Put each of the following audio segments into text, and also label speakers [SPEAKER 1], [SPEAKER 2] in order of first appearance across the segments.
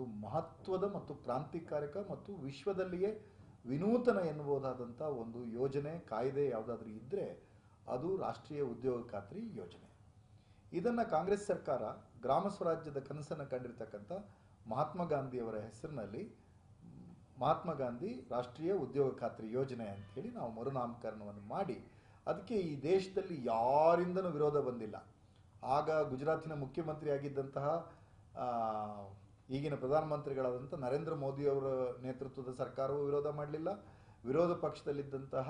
[SPEAKER 1] ಒಂದು ಮಹತ್ವದ ಮತ್ತು ಕ್ರಾಂತಿಕಾರಕ ಮತ್ತು ವಿಶ್ವದಲ್ಲಿಯೇ ವಿನೂತನ ಎನ್ನುವುದಾದಂಥ ಒಂದು ಯೋಜನೆ ಕಾಯ್ದೆ ಯಾವುದಾದ್ರೂ ಇದ್ದರೆ ಅದು ರಾಷ್ಟ್ರೀಯ ಉದ್ಯೋಗ ಖಾತ್ರಿ ಯೋಜನೆ. ಇದನ್ನು ಕಾಂಗ್ರೆಸ್ ಸರ್ಕಾರ ಗ್ರಾಮ ಸ್ವರಾಜ್ಯದ ಕನಸನ್ನು ಕಂಡಿರ್ತಕ್ಕಂಥ ಮಹಾತ್ಮ ಗಾಂಧಿಯವರ ಹೆಸರಿನಲ್ಲಿ ಮಹಾತ್ಮ ಗಾಂಧಿ ರಾಷ್ಟ್ರೀಯ ಉದ್ಯೋಗ ಖಾತ್ರಿ ಯೋಜನೆ ಅಂತೇಳಿ ನಾವು ಮರುನಾಮಕರಣವನ್ನು ಮಾಡಿ ಅದಕ್ಕೆ ಈ ದೇಶದಲ್ಲಿ ಯಾರಿಂದನೂ ವಿರೋಧ ಬಂದಿಲ್ಲ. ಆಗ ಗುಜರಾತಿನ ಮುಖ್ಯಮಂತ್ರಿ ಆಗಿದ್ದಂತಹ ಆ, ಈಗಿನ ಪ್ರಧಾನಮಂತ್ರಿಗಳಾದಂಥ ನರೇಂದ್ರ ಮೋದಿಯವರ ನೇತೃತ್ವದ ಸರ್ಕಾರವೂ ವಿರೋಧ ಮಾಡಲಿಲ್ಲ. ವಿರೋಧ ಪಕ್ಷದಲ್ಲಿದ್ದಂತಹ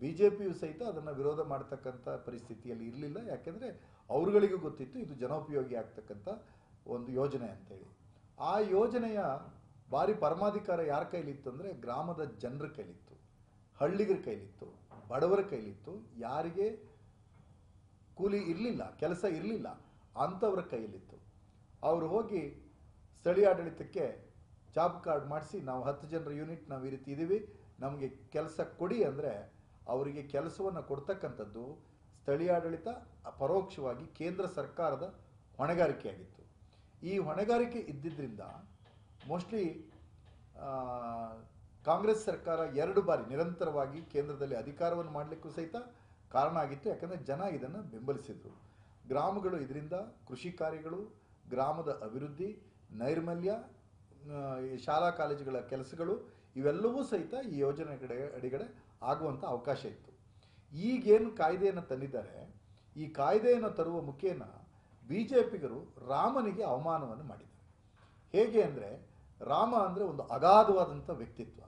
[SPEAKER 1] ಬಿ ಜೆ ಪಿಯು ಸಹಿತ ಅದನ್ನು ವಿರೋಧ ಮಾಡ್ತಕ್ಕಂಥ ಪರಿಸ್ಥಿತಿಯಲ್ಲಿ ಇರಲಿಲ್ಲ. ಯಾಕೆಂದರೆ ಅವರುಗಳಿಗೂ ಗೊತ್ತಿತ್ತು ಇದು ಜನೋಪಯೋಗಿ ಆಗ್ತಕ್ಕಂಥ ಒಂದು ಯೋಜನೆ ಅಂತೇಳಿ. ಆ ಯೋಜನೆಯ ಭಾರಿ ಪರಮಾಧಿಕಾರ ಯಾರ ಕೈಲಿತ್ತು ಅಂದರೆ ಗ್ರಾಮದ ಜನರ ಕೈಲಿತ್ತು. ಹಳ್ಳಿಗರ ಕೈಲಿತ್ತು, ಬಡವರ ಕೈಲಿತ್ತು. ಯಾರಿಗೆ ಕೂಲಿ ಇರಲಿಲ್ಲ, ಕೆಲಸ ಇರಲಿಲ್ಲ, ಅಂಥವ್ರ ಕೈಯಲ್ಲಿತ್ತು. ಅವರು ಹೋಗಿ ಸ್ಥಳೀಯ ಆಡಳಿತಕ್ಕೆ ಜಾಬ್ ಕಾರ್ಡ್ ಮಾಡಿಸಿ ನಾವು ಹತ್ತು ಜನರ ಯೂನಿಟ್ ನಾವು ಈ ರೀತಿ ಇದ್ದೀವಿ. ನಮಗೆ ಕೆಲಸ ಕೊಡಿ ಅಂದರೆ ಅವರಿಗೆ ಕೆಲಸವನ್ನು ಕೊಡ್ತಕ್ಕಂಥದ್ದು ಸ್ಥಳೀಯ ಆಡಳಿತ, ಪರೋಕ್ಷವಾಗಿ ಕೇಂದ್ರ ಸರ್ಕಾರದ ಹೊಣೆಗಾರಿಕೆಯಾಗಿತ್ತು. ಈ ಹೊಣೆಗಾರಿಕೆ ಇದ್ದಿದ್ದರಿಂದ ಮೋಸ್ಟ್ಲಿ ಕಾಂಗ್ರೆಸ್ ಸರ್ಕಾರ ಎರಡು ಬಾರಿ ನಿರಂತರವಾಗಿ ಕೇಂದ್ರದಲ್ಲಿ ಅಧಿಕಾರವನ್ನು ಮಾಡಲಿಕ್ಕೂ ಸಹಿತ ಕಾರಣ ಆಗಿತ್ತು. ಯಾಕಂದರೆ ಜನ ಇದನ್ನು ಬೆಂಬಲಿಸಿದರು. ಗ್ರಾಮಗಳು ಇದರಿಂದ ಕೃಷಿ ಕಾರ್ಯಗಳು, ಗ್ರಾಮದ ಅಭಿವೃದ್ಧಿ ನೈರ್ಮಲ್ಯ ಶಾಲಾ ಕಾಲೇಜುಗಳ ಕೆಲಸಗಳು ಇವೆಲ್ಲವೂ ಸಹಿತ ಈ ಯೋಜನೆ ಕಡೆ, ಅಡಿಗಡೆ ಆಗುವಂಥ ಅವಕಾಶ ಇತ್ತು. ಈಗೇನು ಕಾಯ್ದೆಯನ್ನು ತಂದಿದ್ದಾರೆ, ಈ ಕಾಯ್ದೆಯನ್ನು ತರುವ ಮುಖೇನ ಬಿ ಜೆ ಪಿಗರು ರಾಮನಿಗೆ ಅವಮಾನವನ್ನು ಮಾಡಿದ್ದಾರೆ. ಹೇಗೆ ಅಂದರೆ, ರಾಮ ಅಂದರೆ ಒಂದು ಅಗಾಧವಾದಂಥ ವ್ಯಕ್ತಿತ್ವ.